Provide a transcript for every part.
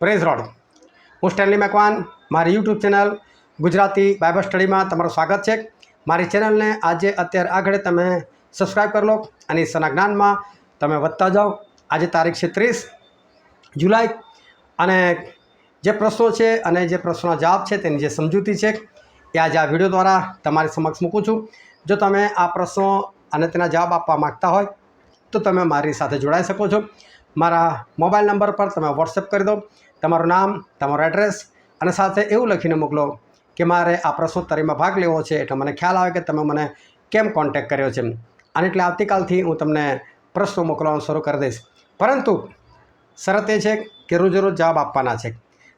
Praise lord. હું Stanley Macwan. મારી YouTube channel Gujarati Bible સ્ટડીમાં તમારું સ્વાગત છે. મારી ચેનલને આજે અત્યારે આગળ તમે સબસ્ક્રાઈબ કરી લો અને ઈશ્વરના જ્ઞાનમાં તમે વધતા જાઓ. આજે તારીખ છે ત્રીસ જુલાઈ અને જે પ્રશ્નો છે અને જે પ્રશ્નોના જવાબ છે તેની જે સમજૂતી છે એ આજે આ વીડિયો દ્વારા તમારી સમક્ષ મૂકું છું. જો તમે આ પ્રશ્નો અને તેના જવાબ આપવા માગતા હોય તો તમે મારી સાથે જોડાઈ શકો છો. મારા મોબાઈલ નંબર પર તમે વોટ્સએપ કરી દો. તમારું નામ, તમારું એડ્રેસ અને સાથે એવું લખીને મોકલો કે મારે આ પ્રશ્નોત્તરીમાં ભાગ લેવો છે એટલે મને ખ્યાલ આવે કે તમે મને કેમ કોન્ટેક કર્યો છે. અને એટલે આવતીકાલથી હું તમને પ્રશ્નો મોકલવાનું શરૂ કરી દઈશ. પરંતુ શરત એ છે કે રોજ રોજ જવાબ આપવાના છે.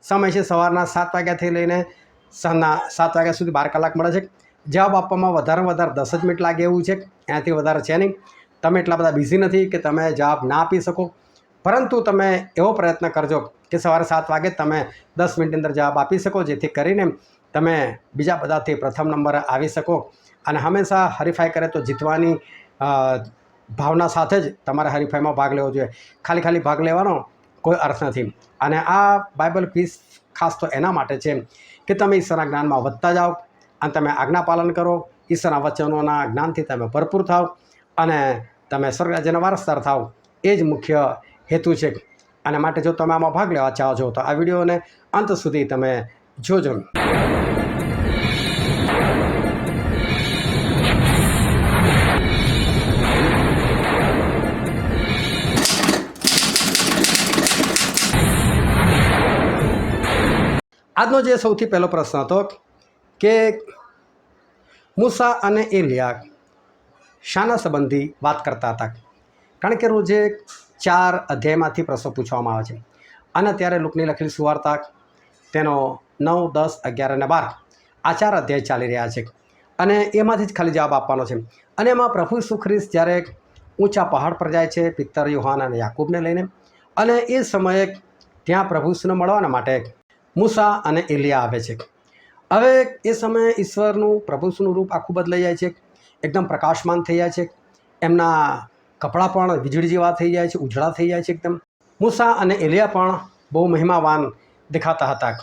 સમય છે સવારના સાત વાગ્યાથી લઈને સાંજના સાત વાગ્યા સુધી બાર કલાક મળે છે. જવાબ આપવામાં વધારે વધારે દસ જ મિનિટ લાગે એવું છે. એનાથી વધારે છે નહીં. તમે એટલા બધા બિઝી નથી કે તમે જવાબ ના આપી શકો. પરંતુ તમે એવો પ્રયત્ન કરજો કે સવારે સાત વાગે તમે દસ મિનિટની અંદર જવાબ આપી શકો, જેથી કરીને તમે બીજા બધાથી પ્રથમ નંબર આવી શકો. અને હંમેશા હરીફાઈ કરે તો જીતવાની ભાવના સાથે જ તમારે હરીફાઈમાં ભાગ લેવો જોઈએ. ખાલી ખાલી ભાગ લેવાનો કોઈ અર્થ નથી. અને આ બાઇબલ ક્વિઝ ખાસ તો એના માટે છે કે તમે ઈશ્વરના જ્ઞાનમાં વધતા જાઓ અને તમે આજ્ઞા પાલન કરો. ઈશ્વરના વચનોના જ્ઞાનથી તમે ભરપૂર થાવ અને તમે સ્વર્ગરાજ્યના વારસદાર થાવ એ જ મુખ્ય હેતુ છે. અને માટે જો તમે આમાં ભાગ લેવા ચાહો છો, તો આ વિડીયોને અંત સુધી તમે જોજો. આજનો જે સૌથી પહેલો પ્રશ્ન હતો કે મૂસા અને એલિયા શાના સંબંધી વાત કરતા હતા. કારણ કે રોજે ચાર અધ્યાયમાંથી પ્રશ્નો પૂછવામાં આવે છે. અને ત્યારે લુકની લખેલી સુવાર્તા તેનો નવ, દસ, અગિયાર અને બાર આ ચાર અધ્યાય ચાલી રહ્યા છે. અને એમાંથી જ ખાલી જવાબ આપવાનો છે. અને એમાં પ્રભુ ઈસુ ખ્રિસ્ત જ્યારે ઊંચા પહાડ પર જાય છે, પિત્તર, યુહાન અને યાકૂબને લઈને. અને એ સમયે ત્યાં પ્રભુ મળવાના માટે મૂસા અને એલિયા આવે છે. હવે એ સમયે ઈશ્વરનું, પ્રભુ ઈસુનું રૂપ આખું બદલાઈ જાય છે. એકદમ પ્રકાશમાન થઈ જાય છે. એમના કપડાં પણ વીજળી જેવા થઈ જાય છે, ઉજળા થઈ જાય છે એકદમ. મૂસા અને એલિયા પણ બહુ મહિમાવાન દેખાતા હતા.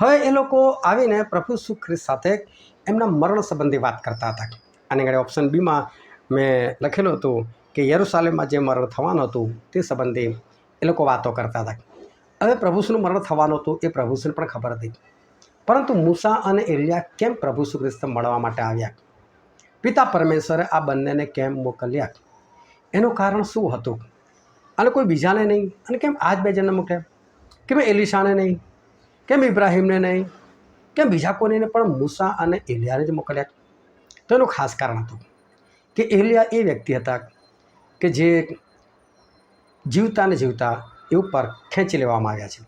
હવે એ લોકો આવીને પ્રભુ ઈસુ ખ્રિસ્ત સાથે એમના મરણ સંબંધી વાત કરતા હતા. અને આગળ ઓપ્શન બીમાં મેં લખેલું હતું કે યરુસાલેમમાં જે મરણ થવાનું હતું તે સંબંધી એ લોકો વાતો કરતા હતા. હવે પ્રભુસુનું મરણ થવાનું હતું એ પ્રભુસુને પણ ખબર હતી. પરંતુ મૂસા અને એલિયા કેમ પ્રભુ ઈસુ ખ્રિસ્ત મળવા માટે આવ્યા? પિતા પરમેશ્વરે આ બંનેને કેમ મોકલ્યા? એનું કારણ શું હતું? અને કોઈ બીજાને નહીં? અને કેમ આ જ બે જણને મોકલ્યા કેમ એલિશાને નહીં? કેમ ઇબ્રાહીમને નહીં? કેમ બીજા કોઈને પણ મૂસા અને એલિયાને જ મોકલ્યા. તો એનું ખાસ કારણ હતું કે એલિયા એ વ્યક્તિ હતા કે જે જીવતા ને જીવતા એ ઉપર ખેંચી લેવામાં આવ્યા છે.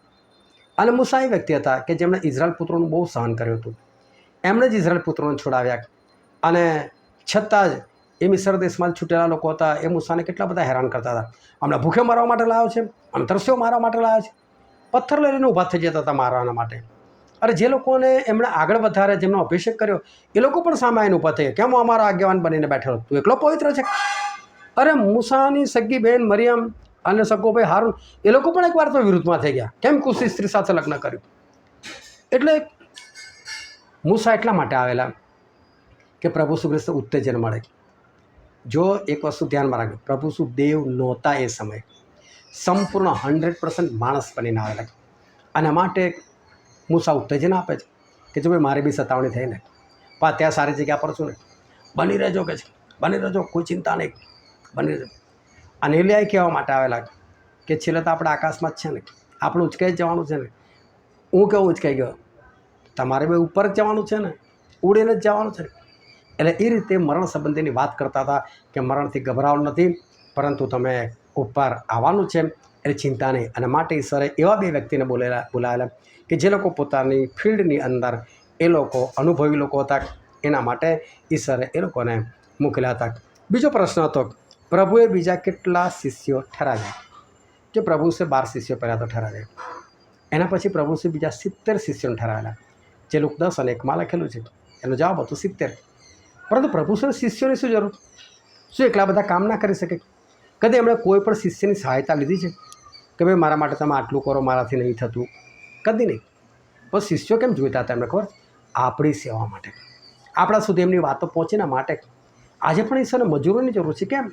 અને મૂસા એ વ્યક્તિ હતા કે જેમણે ઇઝરાયલ પુત્રોનું બહુ સહન કર્યું હતું. એમણે જ ઇઝરાયલ પુત્રોને છોડાવ્યા. અને છતાં જ એ મિસર દેશમાં છૂટેલા લોકો હતા, એ મૂસાને કેટલા બધા હેરાન કરતા હતા. હમણાં ભૂખે મારવા માટે લાવ્યો છે, અને તરસ્યો મારવા માટે લાવ્યો છે. પથ્થર લઈને ઊભા થઈ જતા હતા મારવાના માટે. અરે જે લોકોને એમણે આગળ વધારે જેમનો અભિષેક કર્યો, એ લોકો પણ સામે આવીને ઊભા થઈ કેમ અમારો આગેવાન બનીને બેઠેલો તું એકલો પવિત્ર છે? અરે મૂસાની સગી બહેન મરિયમ અને સગોભાઈ હારૂન, એ લોકો પણ એકવાર તો વિરુદ્ધમાં થઈ ગયા. કેમ કુશી સ્ત્રી સાથે લગ્ન કર્યું? એટલે મૂસા એટલા માટે આવેલા કે પ્રભુ સુખ્રિસ્ત ઉત્તેજન મળે. જો એક વસ્તુ ધ્યાનમાં રાખજો, પ્રભુ દેવ નહોતા એ સમયે. સંપૂર્ણ હંડ્રેડ પર્સન્ટ માણસ બનીને આવેલા અને માટે મૂસા ઉત્તેજન આપે છે કે જો ભાઈ મારી બી સતાવણી થઈ ને, પણ ત્યાં સારી જગ્યા પર છું ને, બની રહેજો કે છે, બની રહેજો, કોઈ ચિંતા નહીં, બની રહેજો. અને એલિયાએ કહેવા માટે આવેલા કે છેલ્લે તો આપણે આકાશમાં જ છે ને, આપણું ઉચકાઈ જવાનું છે ને? હું કેવું ઉચકાઈ ગયો, તમારે બે ઉપર જ જવાનું છે ને, ઉડીને જ જવાનું છે ને? એટલે એ રીતે મરણ સંબંધીની વાત કરતા હતા કે મરણથી ગભરાવાનું નથી, પરંતુ તમે ઉપર આવવાનું છે એટલે ચિંતા નહીં. અને માટે ઈશ્વરે એવા બે વ્યક્તિને બોલેલા, બોલાવેલા કે જે લોકો પોતાની ફિલ્ડની અંદર એ લોકો, અનુભવી લોકો હતા. એના માટે ઈશ્વરે એ લોકોને મોકલ્યા હતા. બીજો પ્રશ્ન હતો, પ્રભુએ બીજા કેટલા શિષ્યો ઠરાવ્યા? કે પ્રભુ છે બાર શિષ્યો પહેલાં તો ઠરાવ્યા? એના પછી પ્રભુ પ્રભુસે બીજા સિત્તેર શિષ્યોને ઠરાવેલા. જે લોક દસ અને એકમાં લખેલું છે. એનો જવાબ હતો સિત્તેર. પરંતુ પ્રભુસર શિષ્યોની શું જરૂર? શું એકલા બધા કામ ના કરી શકે? કદી એમણે કોઈ પણ શિષ્યની સહાયતા લીધી છે? કે ભાઈ, મારા માટે તમે આટલું કરો, મારાથી નહીં થતું? કદી નહીં. પણ શિષ્યો કેમ જોઈતા હતા એમને ખબર? આપણી સેવા માટે. આપણા સુધી એમની વાતો પહોંચીને માટે. આજે પણ ઈશ્વરને મજૂરોની જરૂર છે કેમ?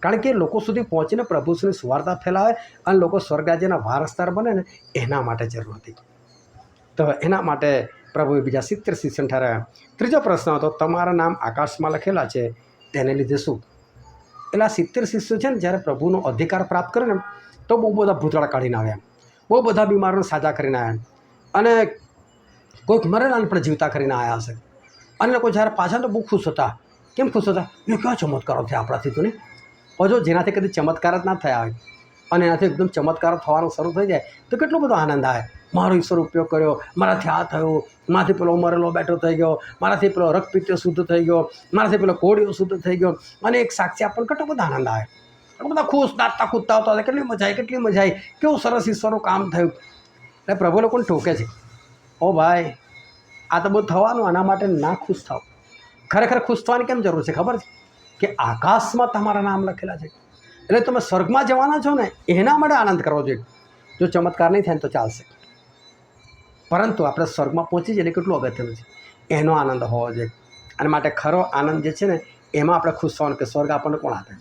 કારણ કે લોકો સુધી પહોંચીને પ્રભુશ્રી સુવાર્તા ફેલાવે અને લોકો સ્વર્ગાજીના વારસદાર બને ને એના માટે જરૂર હતી. તો એના માટે પ્રભુએ બીજા સિત્તેર શિક્ષણ ઠરાવ્યા ત્રીજો પ્રશ્ન હતો, તમારા નામ આકાશમાં લખેલા છે, તેને લીધે શું? એટલે આ સિત્તેર શિષ્યો છે ને, જ્યારે પ્રભુનો અધિકાર પ્રાપ્ત કરે ને, તો બહુ બધા ભૂતળા કાઢીને આવ્યા બહુ બધા બીમારોને સાજા કરીને આવ્યા અને કોઈક મરેલાને પણ જીવતા કરીને આવ્યા હશે. અને લોકો જ્યારે પાછા તો બહુ ખુશ હતા. કેમ ખુશ હતા? એ કેવા ચમત્કારો થયા આપણાથી તો ને? જો જેનાથી કદી ચમત્કાર જ ના થયા હોય અને એનાથી એકદમ ચમત્કાર થવાનું શરૂ થઈ જાય, તો કેટલો બધો આનંદ આવે. મારો ઈશ્વર ઉપયોગ કર્યો, મારાથી આ થયું, મારાથી પેલો ઉમરેલો બેઠો થઈ ગયો, મારાથી પેલો રક્તપિત્ય શુદ્ધ થઈ ગયો, મારાથી પેલો કોળીઓ શુદ્ધ થઈ ગયો. અને એક સાક્ષી આપણને કેટલો બધો આનંદ આવે. એટલો બધા ખુશ નાચતા કૂદતા આવતા હતા કેટલી મજા આવી, કેટલી મજા આવી, કેવું સરસ ઈશ્વરનું કામ થયું. એટલે પ્રભુ લોકોને ઠોકે છે. ઓ ભાઈ, આ તો બધું થવાનું, આના માટે ના ખુશ થાવ. ખરેખર ખુશ થવાની કેમ જરૂર છે ખબર છે? કે આકાશમાં તમારા નામ લખેલા છે. એટલે તમે સ્વર્ગમાં જવાના છો ને, એના માટે આનંદ કરવો જોઈએ. જો ચમત્કાર નહીં થાય તો ચાલશે. પરંતુ આપણે સ્વર્ગમાં પહોંચી એટલે કેટલું અગત્યનું છે? એનો આનંદ હોવો જોઈએ. અને માટે ખરો આનંદ જે છે ને, એમાં આપણે ખુશ થવાનું કે સ્વર્ગ આપણને કોણ આપે?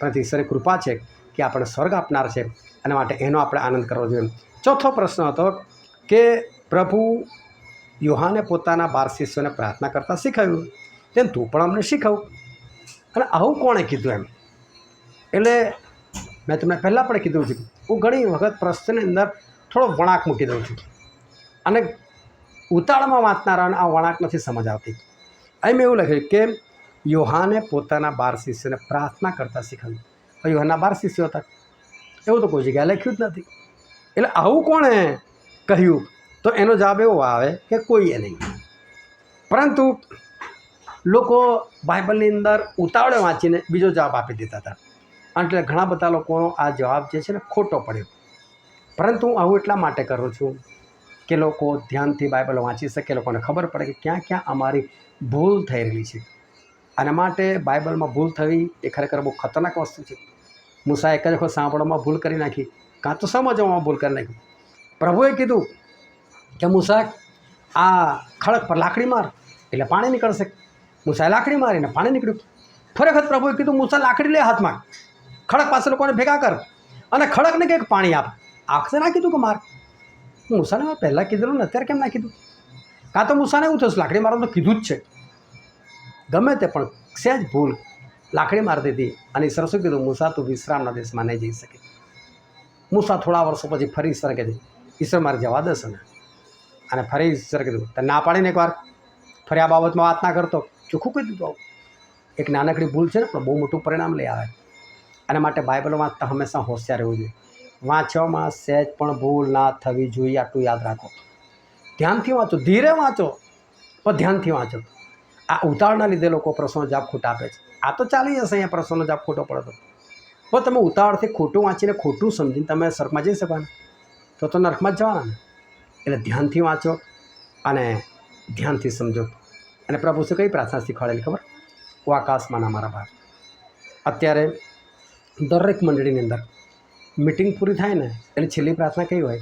પરંતુ ઈશ્વરની કૃપા છે કે આપણને સ્વર્ગ આપનાર છે અને માટે એનો આપણે આનંદ કરવો જોઈએ. ચોથો પ્રશ્ન હતો કે પ્રભુ યુહાને પોતાના બાર શિષ્યોને પ્રાર્થના કરતાં શીખવ્યું. તેમ તું પણ અમને શીખવ. અને આવું કોણે કીધું એમ? એટલે મેં તમને પહેલાં પણ કીધું છે હું ઘણી વખત પ્રશ્નની અંદર થોડો વળાંક મૂકી દઉં છું. અને ઉતાળમાં વાંચનારાને આ વળાંક નથી સમજ આવતી. અહીં મેં એવું લખ્યું કે યોહાને પોતાના બાર શિષ્યોને પ્રાર્થના કરતાં શીખવ્યું. યુહાના બાર શિષ્યો હતા. એવું તો કોઈ જગ્યાએ લખ્યું જ નથી. એટલે આવું કોણે કહ્યું? તો એનો જવાબ એવો આવે કે કોઈએ નહીં. પરંતુ લોકો બાઇબલની અંદર ઉતાવળે વાંચીને બીજો જવાબ આપી દેતા હતા. એટલે ઘણા બધા લોકોનો આ જવાબ જે છે ને ખોટો પડ્યો. પરંતુ હું આવું એટલા માટે કરું છું કે લોકો ધ્યાનથી બાઇબલ વાંચી શકે, લોકોને ખબર પડે કે ક્યાં ક્યાં અમારી ભૂલ થઈ રહેલી છે. અને માટે બાઇબલમાં ભૂલ થવી એ ખરેખર બહુ ખતરનાક વસ્તુ છે. મૂસા એક જ વખત સાંભળવામાં ભૂલ કરી નાખી, કાં તો સમજવામાં ભૂલ કરી નાખી. પ્રભુએ કીધું કે મૂસા, આ ખડક પર લાકડી માર, એટલે પાણી નીકળશે. મૂસાએ લાકડી મારીને પાણી નીકળ્યું. ફરી પ્રભુએ કીધું, મૂસા, લાકડી લે હાથમાં. ખડક પાસે લોકોને ભેગા કર અને ખડકને કંઈક પાણી આપ. આખસે ના કીધું કે માર. મૂસાને મેં પહેલાં કીધેલું ને અત્યારે કેમ ના કીધું? કાં તો મૂસાને એવું થશે લાકડી મારવાનું તો કીધું જ છે. ગમે તે પણ સહેજ ભૂલ. લાકડી મારી દીધી અને ઈશ્વર શું કીધું, મૂસા, તું વિશ્રામના દેશમાં નહીં જઈ શકે. મૂસા થોડા વર્ષો પછી ફરી ઈશ્વર છે, ઈશ્વર મારે જવા દેશે ને અને ફરી ઈશ્વર કીધું, તને ના પાડીને એકવાર? ફરી આ બાબતમાં વાત ના કરતો. ચોખ્ખું કહી દીધું આવું. એક નાનકડી ભૂલ છે ને, પણ બહુ મોટું પરિણામ લઈ આવે. અને માટે બાઇબલમાં હંમેશા હોશિયાર રહેવું જોઈએ. વાંચવામાં સહેજ પણ ભૂલ ના થવી જોઈએ, આટલું યાદ રાખો. ધ્યાનથી વાંચો, ધીરે વાંચો, પણ ધ્યાનથી વાંચો. આ ઉતાવળના લીધે લોકો પ્રશ્નો જાપ ખોટા આપે છે. આ તો ચાલી જશે, અહીંયા પ્રશ્નોનો જાપ ખોટો પડતો પણ તમે ઉતાવળથી ખોટું વાંચીને ખોટું સમજીને તમે સ્વર્ગમાં જઈ શકવાના. તો તો નર્કમાં જ જવાના એટલે ધ્યાનથી વાંચો અને ધ્યાનથી સમજો. અને પ્રભુ શું કઈ પ્રાર્થના શીખવાડેલી ખબર? ઓ આકાશમાંના મારા ભાગ. અત્યારે દરેક મંડળીની અંદર મિટિંગ પૂરી થાય ને એટલે છેલ્લી પ્રાર્થના કઈ હોય?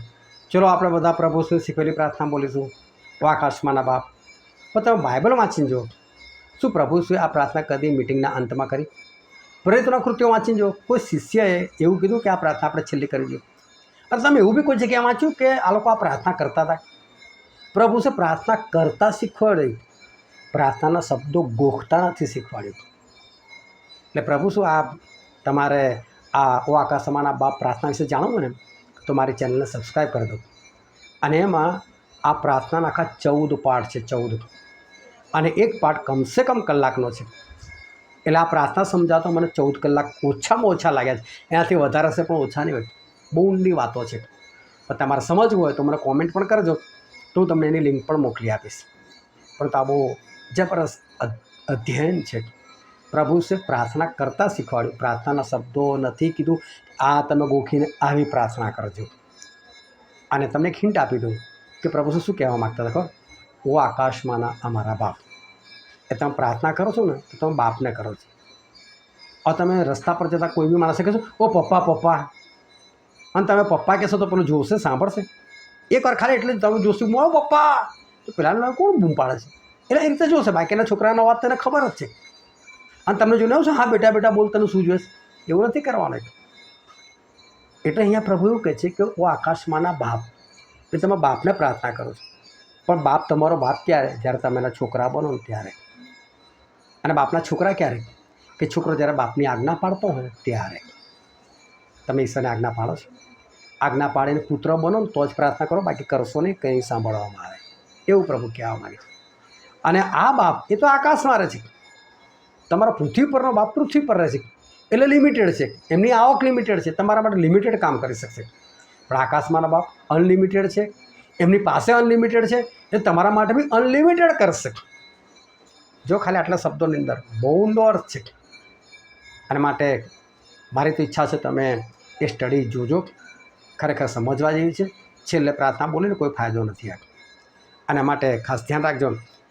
ચલો આપણે બધા પ્રભુ શું શીખવેલી પ્રાર્થના બોલીશું. વાકાશમાના બાપ, પણ તમે બાઇબલ વાંચીને જો શું પ્રભુ શું આ પ્રાર્થના કદી મિટિંગના અંતમાં કરી? પ્રેરિતોના કૃત્યો વાંચીને જો કોઈ શિષ્યએ એવું કીધું કે આ પ્રાર્થના આપણે છેલ્લી કરી દો અને તમે એવું બી કોઈ જગ્યાએ વાંચ્યું કે આ લોકો આ પ્રાર્થના કરતા હતા? પ્રભુ છે પ્રાર્થના કરતા શીખવાડી. પ્રાર્થનાના શબ્દો ગોખતા નથી શીખવાડ્યું એટલે પ્રભુ શું આ તમારે આ ઓ આકાશમાના બાપ પ્રાર્થના વિશે જાણવું ને, તો મારી ચેનલને સબસ્ક્રાઈબ કરી દો. અને એમાં આ પ્રાર્થનાના આખા ચૌદ પાઠ છે, ચૌદ. અને એક પાઠ કમસે કમ કલાકનો છે. એટલે આ પ્રાર્થના સમજાતો મને ચૌદ કલાક ઓછામાં ઓછા લાગ્યા છે. એનાથી વધારે હશે પણ ઓછા નહીં હોય. બહુ ઊંડી વાતો છે. પણ તમારે સમજવું હોય તો મને કોમેન્ટ પણ કરજો. તો હું તમને એની લિંક પણ મોકલી આપીશ. પણ તો આ બહુ જબરદસ્ત અધ્યયન છે. પ્રભુ છે, પ્રાર્થના કરતાં શીખવાડ્યું. પ્રાર્થનાના શબ્દો નથી કીધું. આ તમે ગોખીને આવી પ્રાર્થના કરજો. અને તમને હિન્ટ આપી દઉં કે પ્રભુ શું કહેવા માગતા હતા ઓ આકાશમાંના અમારા બાપ. એ તમે પ્રાર્થના કરો છો ને, તો તમે બાપને કરો છો. આ તમે રસ્તા પર જતા કોઈ બી માણસે કહેશો, ઓ પપ્પા પપ્પા. અને તમે પપ્પા કહેશો તો પેલું જોશે, સાંભળશે. એકવાર ખાલી એટલે તમે જોશું મો પપ્પા. તો પેલાનું કોણ બૂમ પાડે છે? એટલે એ રીતે જોશે. બાકીના છોકરાનો વાત તને ખબર જ છે. અને તમને જોઈને આવશે હા, બેટા બેટા, બોલ, તને શું જોઈશ? એવું નથી કરવાનું એટલે અહીંયા પ્રભુ એવું કહે છે કે હું આકાશમાંના બાપ. એટલે તમે બાપને પ્રાર્થના કરો છો. પણ બાપ તમારો બાપ ક્યારે? જ્યારે તમે એના છોકરા બનો ને ત્યારે. અને બાપના છોકરા ક્યારે? કે છોકરો જ્યારે બાપની આજ્ઞા પાડતો હોય ત્યારે. તમે ઈશ્વરને આજ્ઞા પાડો છો. આજ્ઞા પાડીને પુત્ર બનો ને તો જ પ્રાર્થના કરો, બાકી કરશો નહીં, કંઈ સાંભળવામાં આવે. એવું પ્રભુ કહેવા માગે છે. અને આ બાપ, એ તો આકાશમાં રહે છે. તમારા પૃથ્વી પરનો બાપ પૃથ્વી પર રહે છે એટલે લિમિટેડ છે. એમની આવક લિમિટેડ છે. તમારા માટે લિમિટેડ કામ કરી શકશે. પણ આકાશમાંના બાપ અનલિમિટેડ છે. એમની પાસે અનલિમિટેડ છે. એ તમારા માટે બી અનલિમિટેડ કરશે. જો ખાલી આટલા શબ્દોની અંદર બહુ ઊંડો અર્થ છે. અને માટે મારી તો ઈચ્છા છે તમે એ સ્ટડી જોજો. ખરેખર સમજવા જેવી છે. છેલ્લે પ્રાર્થના બોલીને કોઈ ફાયદો નથી આ અને માટે ખાસ ધ્યાન રાખજો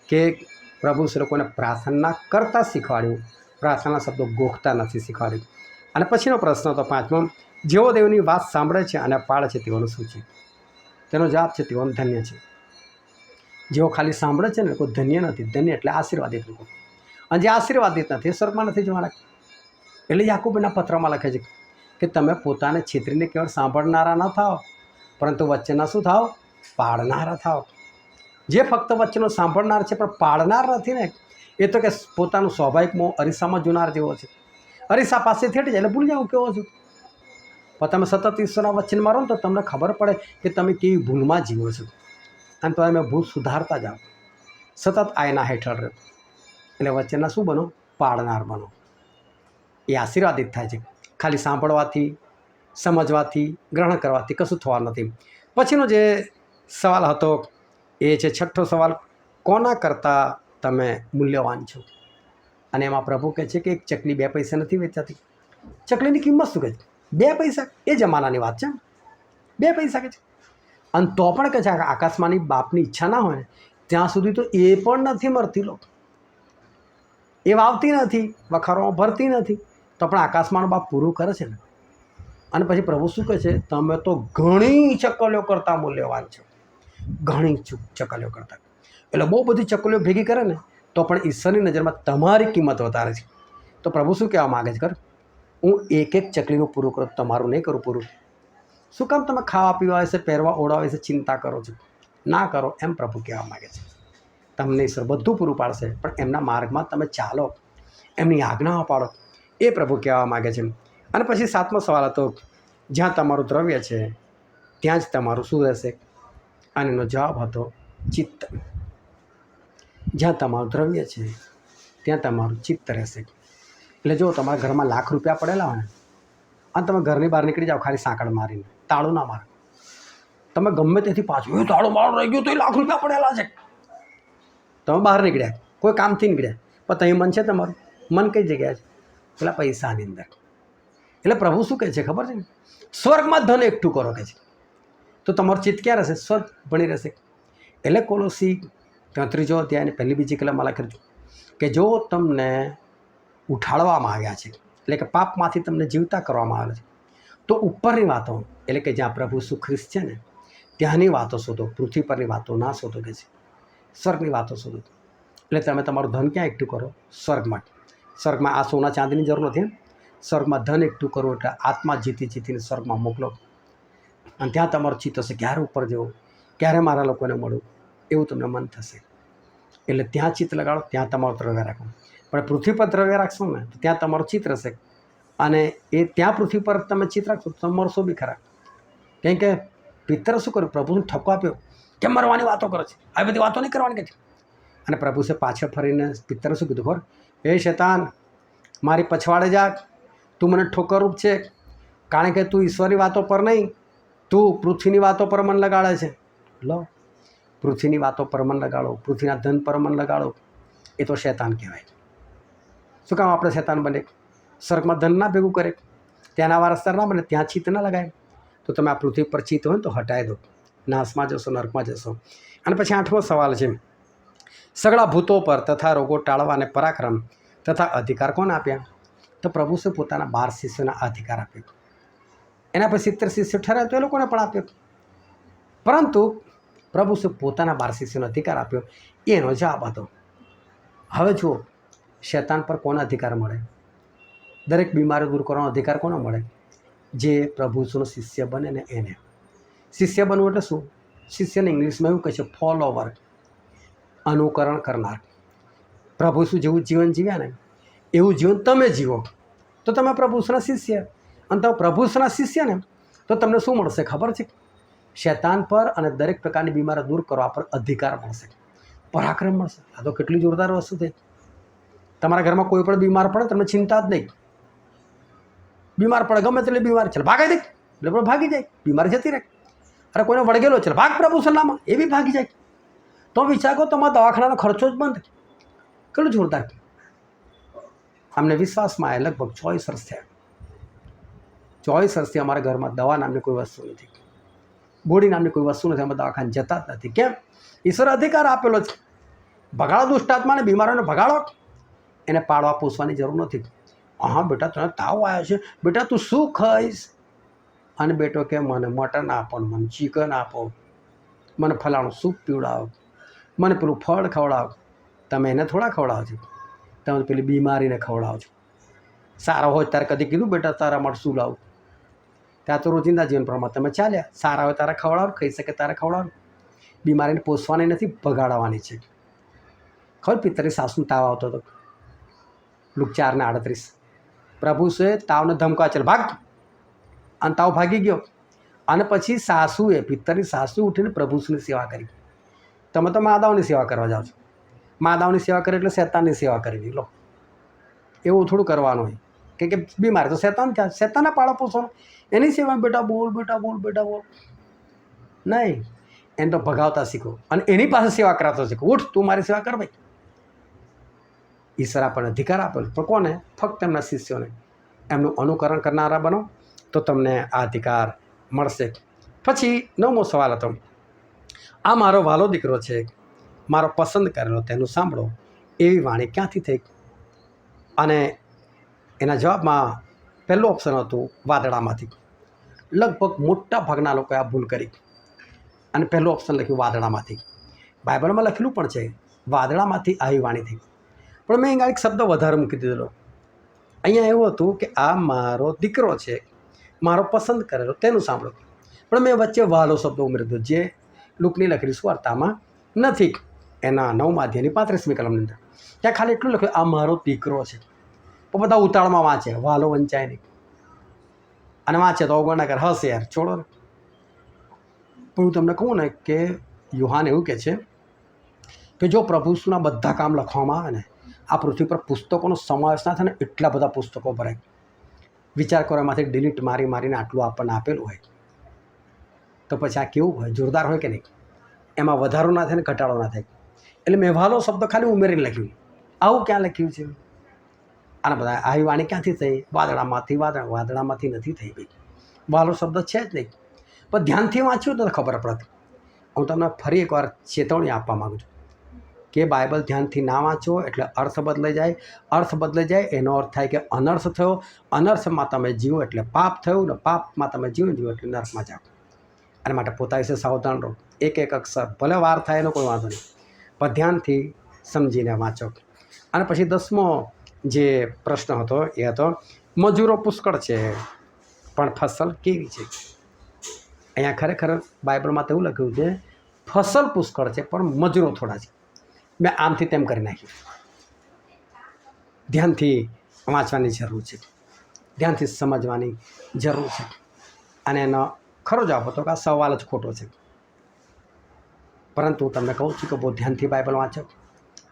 કે પ્રભુ લોકોને પ્રાર્થના કરતાં શીખવાડ્યું. પ્રાર્થના શબ્દો ગોખતા નથી શીખવાડ્યું. અને પછીનો પ્રશ્ન હતો પાંચમો, જેઓ દેવની વાત સાંભળે છે અને પાળે છે તેઓનું શું છે? તેનો જવાબ છે તેઓનું ધન્ય છે. જેઓ ખાલી સાંભળે છે ને કોઈ ધન્ય નથી. ધન્ય એટલે આશીર્વાદિત લોકો. અને જે આશીર્વાદિત નથી એ સ્વર્ગમાં નથી જોવાના. એટલે યાકુબના પત્રમાં લખે છે કે તમે પોતાને છેતરીને કેવળ સાંભળનારા ન થાઓ, પરંતુ વચ્ચેના શું થાઓ? પાડનારા થાઓ. જે ફક્ત વચ્ચેનો સાંભળનાર છે, પણ પાડનાર નથી ને, એ તો કે પોતાનું સ્વાભાવિક મોં અરીસામાં જોનાર જેવો છે. અરીસા પાસે થેટ જાય એટલે ભૂલી જાવ કેવો છું. પણ તમે સતત ઈશ્વરના વચનમાં મારો ને તો તમને ખબર પડે કે તમે કેવી ભૂલમાં જીવો છો. અને તમે ભૂલ સુધારતા જાઓ. સતત આયના હેઠળ રહો. એટલે વચ્ચેના શું બનો? પાડનાર બનો. એ આશીર્વાદિત થાય છે. ખાલી સાંભળવાથી, સમજવાથી, ગ્રહણ કરવાથી કશું થવાનું નથી. પછીનો જે સવાલ હતો એ છે, છઠ્ઠો સવાલ, કોના કરતાં તમે મૂલ્યવાન છો? અને એમાં પ્રભુ કહે છે કે એક ચકલી બે પૈસા નથી વેચાતી. ચકલીની કિંમત શું કહે છે? બે પૈસા, એ જમાનાની વાત છે બે પૈસા કહે છે. અને તો પણ કહે છે આકાશમાંની બાપની ઈચ્છા ના હોય ને, ત્યાં સુધી તો એ પણ નથી મરતી લોકો. એ વાવતી નથી, વખારોમાં ભરતી નથી. તો પણ આકાશમાંનો બાપ પૂરું કરે છે ને? અને પછી પ્રભુ શું કહે છે? તમે તો ઘણી ચકલીઓ કરતાં મૂલ્યવાન છો. ઘણી ચૂક ચકલીઓ કરતાં. એટલે બહુ બધી ચકલીઓ ભેગી કરે ને, તો પણ ઈશ્વરની નજરમાં તમારી કિંમત વધારે છે. તો પ્રભુ શું કહેવા માગે છે કર હું એક એક ચકલીનું પૂરું કરું, તમારું નહીં કરું પૂરું. શું કામ તમે ખાવા પીવા વિશે પહેરવા ઓળવા વિશે ચિંતા કરો છો? ના કરો, એમ પ્રભુ કહેવા માગે છે. તમને ઈશ્વર બધું પૂરું પાડશે, પણ એમના માર્ગમાં તમે ચાલો, એમની આજ્ઞાઓ પાડો એ પ્રભુ કહેવા માગે છે. અને પછી સાતમો સવાલ હતો, જ્યાં તમારું દ્રવ્ય છે, ત્યાં જ તમારું શું રહેશે? અને એનો જવાબ હતો ચિત્ત. જ્યાં તમારું દ્રવ્ય છે, ત્યાં તમારું ચિત્ત રહેશે. એટલે જો તમારા ઘરમાં લાખ રૂપિયા પડેલા હોય ને, અને તમે ઘરની બહાર નીકળી જાઓ ખાલી સાંકળ મારીને, તાળું ના મારો. તમે ગમે તેથી પાછું, એ તાળું મારું રહી ગયું તો એ લાખ રૂપિયા પડેલા છે. તમે બહાર નીકળ્યા, કોઈ કામથી નીકળ્યા, પણ ત્યાં મન છે તમારું? મન કઈ જગ્યાએ છે? પેલા પૈસાની અંદર. એટલે પ્રભુ શું કહે છે ખબર છે સ્વર્ગમાં ધન એકઠું કરો કે છે? તો તમારું ચિત્ત ક્યાં રહેશે? સ્વર્ગ ભણી રહેશે. એટલે કોલોસી ત્યાં ત્રીજો અધ્યાય અને પહેલી બીજી કલમમાં લખેલું કે જો તમને ઉઠાડવામાં આવ્યા છે, એટલે કે પાપમાંથી તમને જીવતા કરવામાં આવે છે, તો ઉપરની વાતો, એટલે કે જ્યાં પ્રભુ સુખ્રિસ્ત છે ને, ત્યાંની વાતો શોધો, પૃથ્વી પરની વાતો ના શોધો કે છે. સ્વર્ગની વાતો શોધો. એટલે તમે તમારું ધન ક્યાં એકઠું કરો? સ્વર્ગમાં. સ્વર્ગમાં આ સોના ચાંદીની જરૂર નથી સ્વર્ગમાં ધન એકઠું કરો એટલે આત્મા જીતી જીતીને સ્વર્ગમાં મોકલો. અને ત્યાં તમારું ચિત્ત હશે, ક્યારે ઉપર જવું? ક્યારે મારા લોકોને મળવું? એવું તમને મન થશે. એટલે ત્યાં ચિત્ત લગાડો, ત્યાં તમારું દ્રવ્ય રાખો. પણ પૃથ્વી પર દ્રવ્ય રાખશો ને, તો ત્યાં તમારું ચિત્ત રહેશે. અને એ ત્યાં પૃથ્વી પર તમે ચિત્ત રાખશો, તો તમે મરશો બી ખરા. કેમ કે પિત્તર શું કર્યું? પ્રભુને ઠપકો આપ્યો. કેમ મરવાની વાતો કરે છે? આવી બધી વાતો નહીં કરવાની કે છે? અને પ્રભુ છે પાછળ ફરીને પિત્તરે શું કીધું? ખબર? એ શેતાન, મારી પછવાડે જા. તું મને ઠોકરરૂપ છે. કારણ કે તું ઈશ્વરની વાતો પર નહીં. તું પૃથ્વીની વાતો પર મન લગાડે છે. લો. પૃથ્વીની વાતો પર મન લગાડો. પૃથ્વીના ધન પર મન લગાડો. એ તો શેતાન કહેવાય શું કામ આપણે શેતાન બને? સ્વર્ગમાં ધન ના ભેગું કરે. ત્યાંના વારસદાર ના બને, ત્યાં ચિત્ત ના લગાય. તો તમે આ પૃથ્વી પર ચિત્ત હોય ને તો હટાવી દો. નાશમાં જશો, નર્કમાં જશો. અને પછી આઠમો સવાલ છે. સગળા ભૂતો પર તથા રોગો ટાળવા અને પરાક્રમ તથા અધિકાર કોણ આપ્યા? તો પ્રભુ શું પોતાના બાર શિષ્યોના અધિકાર આપ્યો. એના પછી સિત્તેર શિષ્યો ઠરાવ્યો તો એ લોકોને પણ આપ્યો. પરંતુ પ્રભુ શું પોતાના શિષ્યનો અધિકાર આપ્યો? એનો જવાબ હતો. હવે જુઓ, શૈતાન પર કોનો અધિકાર મળે? દરેક બીમારી દૂર કરવાનો અધિકાર કોનો મળે? જે પ્રભુ શુનો શિષ્ય બને ને એને. શિષ્ય બનવું એટલે શું? શિષ્યને ઇંગ્લિશમાં એવું કહે છે ફોલોવર અનુકરણ કરનાર. પ્રભુ શું જેવું જીવન જીવ્યા ને? એવું જીવન તમે જીવો. તો તમે પ્રભુસના શિષ્ય? અને તમે પ્રભુના શિષ્ય ને તો તમને શું મળશે ખબર છે? શૈતાન પર અને દરેક પ્રકારની બીમારી દૂર કરવા પર અધિકાર મળશે. પરાક્રમ મળશે. આ તો કેટલી જોરદાર વસ્તુ થઈ. તમારા ઘરમાં કોઈ પણ બીમાર પડે તમને ચિંતા જ નહીં. બીમાર પડે ગમે તેટલી બીમાર ચાલ ભાગી દે. એટલે પણ ભાગી જાય. બીમાર જતી રહે. અરે કોઈને વળગેલો છે ભાગ પ્રભુ સલામાં એ બી ભાગી જાય. તો વિચાર કરો તમારા દવાખાનાનો ખર્ચો જ બંધ. કેટલું જોરદાર. અમને વિશ્વાસમાં આવે લગભગ ચોવીસ વર્ષ થયા. ચોવીસ વર્ષથી અમારા ઘરમાં દવા નામની કોઈ વસ્તુ નથી. ગોળી નામની કોઈ વસ્તુ નથી. અમે દવાખાને જતા જ નથી. કેમ? ઈશ્વર અધિકાર આપેલો છે. ભગાડો દુષ્ટાત્માને, બીમારોને ભગાડો. એને પાડવા પૂછવાની જરૂર નથી. હા, બેટા, તને તાવ આવ્યો છે. બેટા, તું શું ખાઈશ? અને બેટો કે, મને મટન આપો મને ચિકન આપો. મને ફલાણું સૂપ પીવડાવો. મને પેલું ફળ ખવડાવો. તમે એને થોડા ખવડાવો છો. તમે પેલી બીમારીને ખવડાવો છો. સારો હોય ત્યારે કદી કીધું, બેટા? તારા માટે શું લાવું? ત્યાં તો રોજિંદા જીવન પ્રમાણે તમે ચાલ્યા. સારા હોય તારે ખવડાવો ખાઈ શકે તારે ખવડાવો બીમારીને પોષવાની નથી, ભગાડવાની છે. ખબર પિત્તરી સાસુને તાવ આવતો હતો. લુક ચાર ને આડત્રીસ. પ્રભુ છે, તાવને ધમકા ચાલ ભાગ! અને તાવ ભાગી ગયો. અને પછી સાસુએ પિત્તરની સાસુ ઉઠીને પ્રભુની સેવા કરી. તમે તો માદાઓની સેવા કરવા જાઓ છો. માદાઓની સેવા કરે એટલે શેતાનની સેવા કરવી. લો. એવું થોડું કરવાનું હોય. કે કે બીમાર. તો શેતાન થયા શેતાના પાળો પોષણ એની સેવા બેટા બોલ બેટા બોલ બેટા બોલ. નહીં. એને તો ભગાવતા શીખો. અને એની પાસે સેવા કરાવતા શીખો. ઉઠ, તું મારી સેવા કર ભાઈ. ઈશ્વર આપણને અધિકાર આપેલો પણ કોને? ફક્ત એમના શિષ્યોને. એમનું અનુકરણ કરનારા બનો તો તમને આ અધિકાર મળશે. પછી નવમો સવાલ હતો. આ મારો વાલો દીકરો છે. મારો પસંદ કરેલો તેનું સાંભળો. એવી વાણી ક્યાંથી થઈ? અને એના જવાબમાં પહેલું ઓપ્શન હતું વાદળામાંથી. લગભગ મોટા ભાગના લોકોએ આ ભૂલ કરી. અને પહેલું ઓપ્શન લખ્યું વાદળામાંથી. બાઇબલમાં લખેલું પણ છે, વાદળામાંથી આવી વાણી થઈ. પણ મેં અહીંયા એક શબ્દ વધારે મૂકી દીધેલો. અહીંયા એવું હતું કે આ મારો દીકરો છે, મારો પસંદ કરેલો, તેનું સાંભળો. પણ મેં વચ્ચે વાલો શબ્દ ઉમેરી દીધો, જે લુકની લખેલી સુવાર્તામાં નથી. એના નવ અધ્યાયની પાંત્રીસમી કલમની અંદર. ત્યાં ખાલી એટલું લખ્યું, આ મારો દીકરો છે. પણ બધા ઉતાળમાં વાંચે, વાલો વંચાય નહીં. અને વાંચે તો અવગણના કર. હશે યાર, છોડો ને. પણ હું તમને કહું ને કે યુહાન એવું કહે છે કે જો પ્રભુના બધા કામ લખવામાં આવે ને, આ પૃથ્વી પર પુસ્તકોનો સમાવેશ ના થાય ને, એટલા બધા પુસ્તકો ભરાય. વિચાર કરો, એમાંથી ડિલીટ મારી મારીને આટલું આપણને આપેલું હોય. તો પછી આ કેવું હોય? જોરદાર હોય કે નહીં? એમાં વધારો ના થાય ને, ઘટાડો ના થાય. એટલે મેં વાલો શબ્દ ખાલી ઉમેરીને લખ્યું. આવું ક્યાં લખ્યું છે? આના બધા આવી વાણી ક્યાંથી થઈ? વાદળામાંથી, વાદળ, વાદળામાંથી નથી થઈ ભાઈ. વાલો શબ્દ છે જ નહીં. પણ ધ્યાનથી વાંચ્યું તો ખબર પડતી. હું તમને ફરી એકવાર ચેતવણી આપવા માગું છું કે બાઇબલ ધ્યાનથી ના વાંચો એટલે અર્થ બદલાઈ જાય. અર્થ બદલાઈ જાય, એનો અર્થ થાય કે અનર્થ થયો. અનર્થમાં તમે જીવો એટલે પાપ થયું ને પાપમાં તમે જીવો જીવો એટલે નર્કમાં જાઓ. એના માટે પોતા વિશે સાવધાન રહો. એક એક અક્ષર, ભલે વાર થાય એનો કોઈ વાંધો નહીં. પણ ધ્યાનથી સમજીને વાંચો. અને પછી દસમો જે પ્રશ્ન હતો એ હતો, મજૂરો પુષ્કળ છે, પણ ફસલ કેવી છે? અહીંયા ખરેખર બાઇબલમાં તો એવું લખ્યું છે, ફસલ પુષ્કળ છે, પણ મજૂરો થોડા છે. મેં આમથી તેમ કરી નાખ્યું ધ્યાનથી વાંચવાની જરૂર છે. ધ્યાનથી સમજવાની જરૂર છે. અને એનો ખરો જવાબ હતો કે આ સવાલ જ ખોટો છે. પરંતુ તમને કહું છું કે બહુ ધ્યાનથી બાઇબલ વાંચો.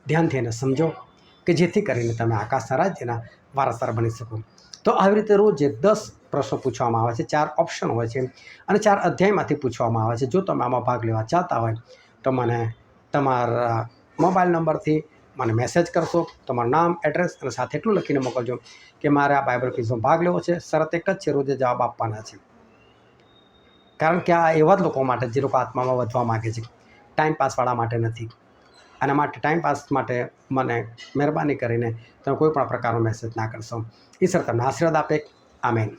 ધ્યાનથી એને સમજો. કે જેથી કરીને તમે આકાશના રાજ્યના વારસદાર બની શકો. તો આવી રીતે રોજ દસ પ્રશ્નો પૂછવામાં આવે છે, ચાર ઓપ્શન હોય છે અને ચાર અધ્યાયમાંથી પૂછવામાં આવે છે. જો તમે આમાં ભાગ લેવા ચાહતા હોય તો મને તમારા મોબાઈલ નંબરથી મને મેસેજ કરશો. તમારું નામ, એડ્રેસ અને સાથે એટલું લખીને મોકલજો કે મારે આ બાઇબલ ક્વિઝનો ભાગ લેવો છે. શરત એક જ છે, રોજે જવાબ આપવાના છે. કારણ કે આ એવા જ લોકો માટે જે લોકો આત્મામાં વધવા માગે છે. ટાઈમ પાસવાળા માટે નથી. આના માટે ટાઈમપાસ માટે મને મહેરબાની કરીને તમે કોઈ પણ પ્રકારનો મેસેજ ના કરશો. ઈશ્વર તમને આશીર્વાદ આપે. આમેન.